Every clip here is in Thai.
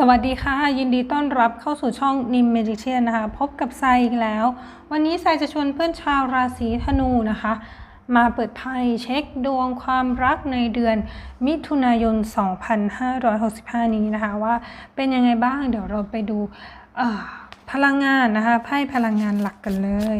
สวัสดีค่ะ ยินดีต้อนรับเข้าสู่ช่องนิมเมจิเชียนนะคะ พบกับไซอีกแล้ว วันนี้ไซจะชวนเพื่อนชาวราศีธนูนะคะ มาเปิดไพ่เช็คดวงความรักในเดือนมิถุนายน 2565 นี้นะคะ ว่าเป็นยังไงบ้างเดี๋ยวเราไปดูพลังงานนะคะไพ่พลังงานหลักกันเลย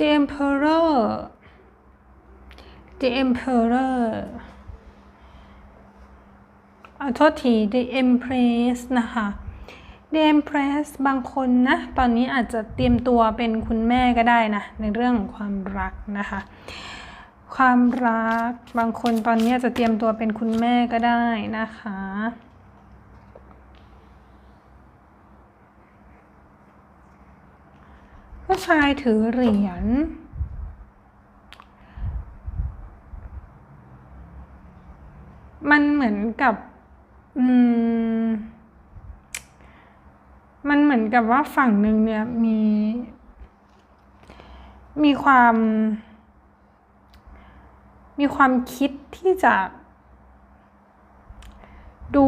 The Emperor The Emperor อ่าโทษที The Empress นะคะ The Empress บางคนนะ ตอนนี้อาจจะเตรียมตัวเป็นคุณแม่ก็ได้นะ ในเรื่องของความรักนะคะ ความรักบางคนตอนนี้จะเตรียมตัวเป็นคุณแม่ก็ได้นะคะ ผู้ชายถือเหรียญมันเหมือนกับ อืม มันเหมือนกับว่าฝั่งหนึ่งเนี่ยมี มีความ มีความคิดที่จะ ดู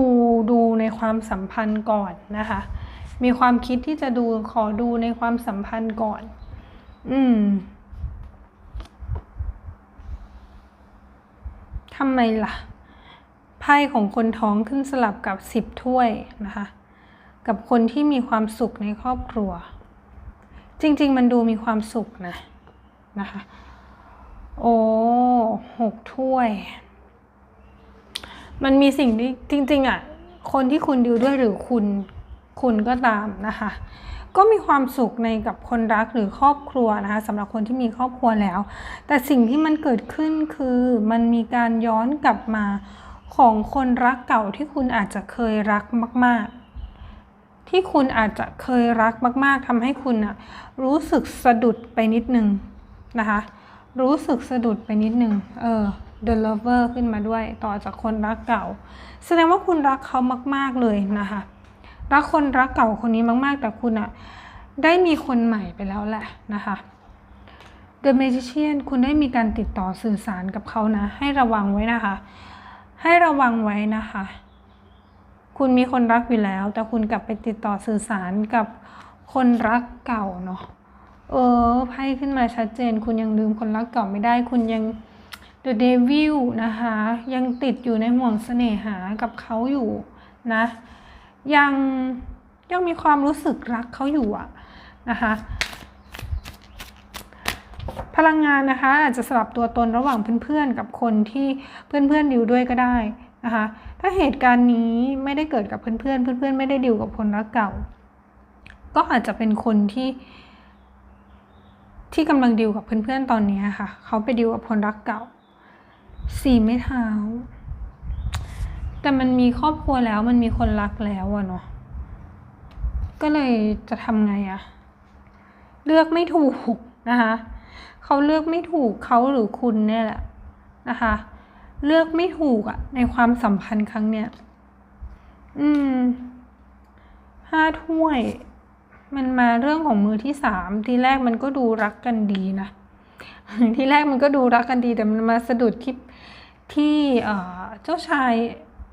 ดูในความสัมพันธ์ก่อนนะคะ มีความคิดที่จะดูขอดูในความสัมพันธ์ก่อน อืมทำไมล่ะ ไพ่ของคนท้องขึ้นสลับกับสิบถ้วยนะคะ กับคนที่มีความสุขในครอบครัว จริง ๆ มันดูมีความสุขนะนะคะ โอ้หกถ้วย มันมีสิ่งที่จริง ๆอะ คนที่คุณดิวด้วยหรือคุณ คุณก็ตามนะคะ ก็มีความสุขในกับคนรักหรือครอบครัวนะคะสำหรับคนที่มีครอบครัวแล้ว แต่สิ่งที่มันเกิดขึ้นคือมันมีการย้อนกลับมาของคนรักเก่าที่คุณอาจจะเคยรักมาก ๆ ที่คุณอาจจะเคยรักมาก ๆทำให้คุณอะรู้สึกสะดุดไปนิดนึงนะคะรู้สึกสะดุดไปนิดนึง เออ The Lover ขึ้นมาด้วยต่อจากคนรักเก่า แสดงว่าคุณรักเขามาก ๆ เลยนะคะ รักคนรักเก่าคนนี้มาก ๆ แต่คุณอะได้มีคนใหม่ไปแล้วแหละนะคะ The Magician คุณได้มีการติดต่อสื่อสารกับเขานะ ให้ระวังไว้นะคะ ให้ระวังไว้นะคะ คุณมีคนรักอยู่แล้ว แต่คุณกลับไปติดต่อสื่อสารกับคนรักเก่าเนาะเออไพ่ขึ้นมาชัดเจน คุณยังลืมคนรักเก่าไม่ได้ คุณยัง The Devil นะคะ ยังติดอยู่ในห่วงเสน่หากับเขาอยู่นะ ยังยังมีความรู้สึกรักเขาอยู่อะนะคะพลังงานนะคะอาจจะสลับตัวตนระหว่างเพื่อนๆกับคนที่เพื่อนๆดิวด้วยก็ได้นะคะถ้าเหตุการณ์นี้ไม่ได้เกิดกับเพื่อนๆเพื่อนๆไม่ได้ดิวกับคนรักเก่า ก็อาจจะเป็นคนที่ ที่กำลังดิวกับเพื่อนๆตอนนี้ค่ะ เขาไปดิวกับคนรักเก่าสี่ไม้เท้า แต่มันมีครอบครัวแล้วมันมีคนรักแล้วอะเนาะก็เลยจะทำไงอะเลือกไม่ถูกนะคะเขาเลือกไม่ถูกเขาหรือคุณเนี่ยแหละนะคะ เลือกไม่ถูกอะในความสัมพันธ์ครั้งเนี้ยอืมห้าถ้วย มันมาเรื่องของมือที่สามทีแรกมันก็ดูรักกันดีนะทีแรกมันก็ดูรักกันดีแต่มันมาสะดุดที่ที่เจ้าชาย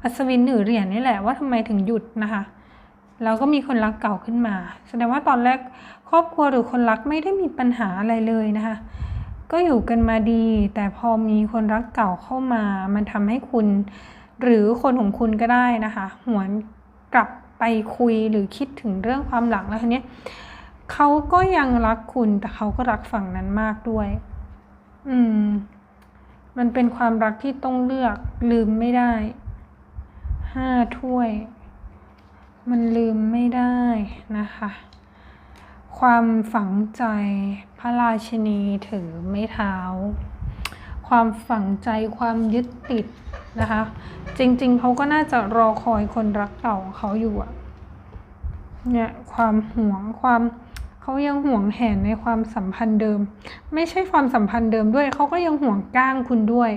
อัศวินหนือเหรียญนี่แหละว่าทำไมถึงหยุดนะคะแล้วก็มีคนรักเก่าขึ้นมา แสดงว่าตอนแรกครอบครัวหรือคนรักไม่ได้มีปัญหาอะไรเลยนะคะ ก็อยู่กันมาดี แต่พอมีคนรักเก่าเข้ามา มันทำให้คุณ หรือคนของคุณก็ได้นะคะ หวนกลับไปคุยหรือคิดถึงเรื่องความหลังแล้วทีนี้เขาก็ยังรักคุณแต่เขาก็รักฝั่งนั้นมากด้วย อืม มันเป็นความรักที่ต้องเลือกลืมไม่ได้ ห้าถ้วย มันลืมไม่ได้นะคะ ความฝังใจพระราชินีถือไม้เท้า ความฝังใจความยึดติดนะคะ จริงๆเขาก็น่าจะรอคอยคนรักเก่าของเขาอยู่อะเนี่ยความหวงความเขายังห่วงแหนในความสัมพันธ์เดิม ไม่ใช่ความสัมพันธ์เดิมด้วยเขาก็ยังห่วงก้างคุณด้วย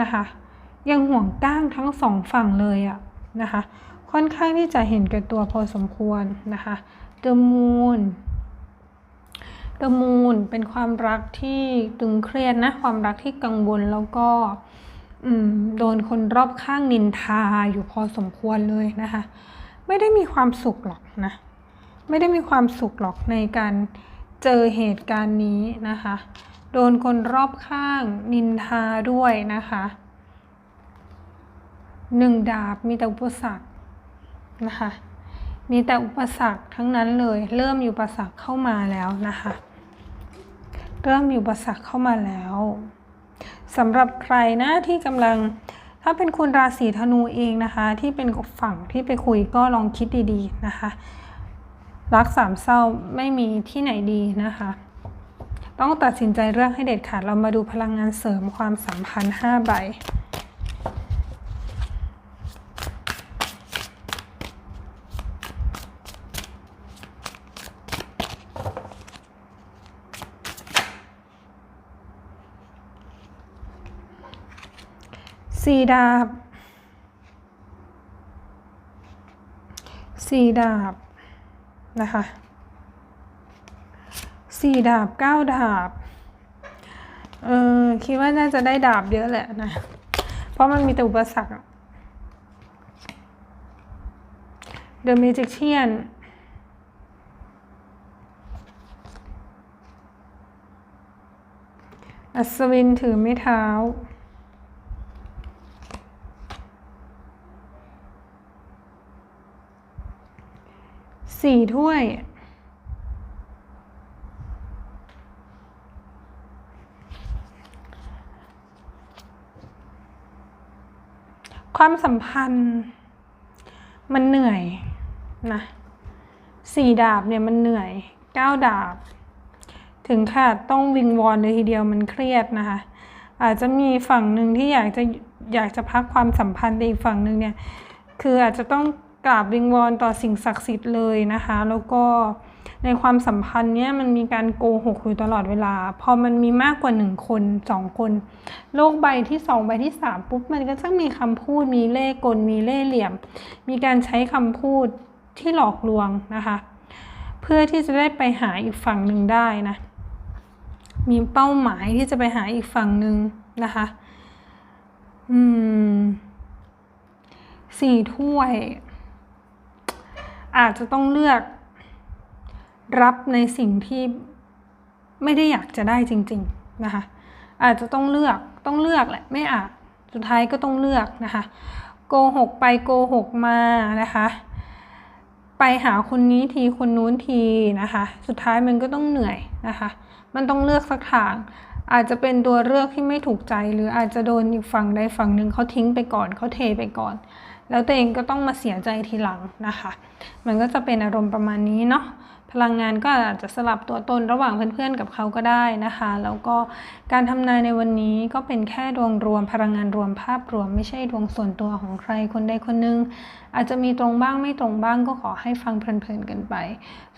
นะคะ ยังห่วงก้างทั้งสองฝั่งเลยอะนะคะ ค่อนข้างที่จะเห็นแก่ตัวพอสมควรนะคะ The Moon The Moon เป็นความรักที่ตึงเครียดนะ ความรักที่กังวลแล้วก็โดนคนรอบข้างนินทาอยู่พอสมควรเลยนะคะ ไม่ได้มีความสุขหรอกนะ ไม่ได้มีความสุขหรอกในการเจอเหตุการณ์นี้นะคะ โดนคนรอบข้างนินทาด้วยนะคะ หนึ่งดาบมีแต่อุปสรรคนะคะ มีแต่อุปสรรคทั้งนั้นเลย เริ่มมีอุปสรรคเข้ามาแล้วนะคะ เริ่มมีอุปสรรคเข้ามาแล้วสำหรับใครนะที่กำลังถ้าเป็นคุณราศีธนูเองนะคะ ที่เป็นฝั่งที่ไปคุยก็ลองคิดดีๆนะคะ รักสามเศร้าไม่มีที่ไหนดีนะคะ ต้องตัดสินใจเรื่องให้เด็ดขาดเรามาดูพลังงานเสริมความสัมพันธ์5ใบ สี่ดาบสี่ดาบนะคะสี่ดาบเก้าดาบ เออคิดว่าน่าจะได้ดาบเยอะแหละนะ เพราะมันมีแต่อุปสรรค The Magician อัศวินถือไม้เท้า สี่ถ้วย ความสัมพันธ์มันเหนื่อยนะสี่ดาบเนี่ยมันเหนื่อยเก้าดาบ ถึงขาดต้องวิงวอนเลยทีเดียวมันเครียดนะคะ อาจจะมีฝั่งหนึ่งที่อยากจะอยากจะพักความสัมพันธ์แต่อีกฝั่งหนึ่งเนี่ย คืออาจจะต้อง กราบวิงวอนต่อสิ่งศักดิ์สิทธิ์เลยนะคะ แล้วก็ในความสัมพันธ์เนี้ยมันมีการโกหกอยู่ตลอดเวลา พอมันมีมากกว่าหนึ่งคนสองคน โลกใบที่สองใบที่สามปุ๊บ มันก็จะมีคำพูดมีเล่กล มีเล่เหลี่ยม มีการใช้คำพูดที่หลอกลวงนะคะ เพื่อที่จะได้ไปหาอีกฝั่งหนึ่งได้นะ มีเป้าหมายที่จะไปหาอีกฝั่งหนึ่งนะคะ อืมสี่ถ้วย อาจจะต้องเลือก รับในสิ่งที่ไม่ได้อยากจะได้จริง ๆนะคะ อาจจะต้องเลือกต้องเลือกแหละไม่อาจสุดท้ายก็ต้องเลือกนะคะโกหกไปโกหกมานะคะ ไปหาคนนี้ทีคนนู้นทีนะคะ สุดท้ายมันก็ต้องเหนื่อยนะคะ มันต้องเลือกสักทางอาจจะเป็นตัวเลือกที่ไม่ถูกใจ หรืออาจจะโดนอีกฝั่งใดฝั่งหนึ่งเขาทิ้งไปก่อนเขาเทไปก่อน แล้วตัวเองก็ต้องมาเสียใจทีหลังนะคะ มันก็จะเป็นอารมณ์ประมาณนี้เนาะพลังงานก็อาจจะสลับตัวตนระหว่างเพื่อนๆกับเขาก็ได้นะคะ แล้วก็การทำนายในวันนี้ก็เป็นแค่ดวงรวมพลังงานรวมภาพรวม ไม่ใช่ดวงส่วนตัวของใครคนใดคนหนึ่งอาจจะมีตรงบ้างไม่ตรงบ้างก็ขอให้ฟังเพลินๆกันไป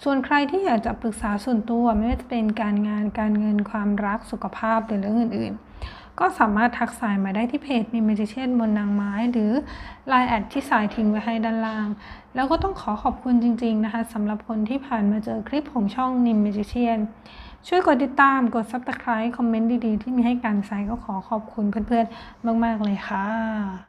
ส่วนใครที่อยากจะปรึกษาส่วนตัวไม่ว่าจะเป็นการงานการเงินความรักสุขภาพหรือเรื่องอื่นๆ ก็สามารถทักสายมาได้ที่เพจมีมเมจิเชนบนนางไม้ หรือ Line แอดที่สายทิ้งไว้ให้ด้านล่าง แล้วก็ต้องขอขอบคุณจริง ๆ นะคะสำหรับคนที่ผ่านมาเจอคลิปของช่องนิมเมจิเชนช่วยกดติดตามกด Subscribe คอมเมนต์ดี ๆ ที่มีให้การใส่ก็ขอขอบคุณเพื่อน ๆ มาก ๆ เลยค่ะ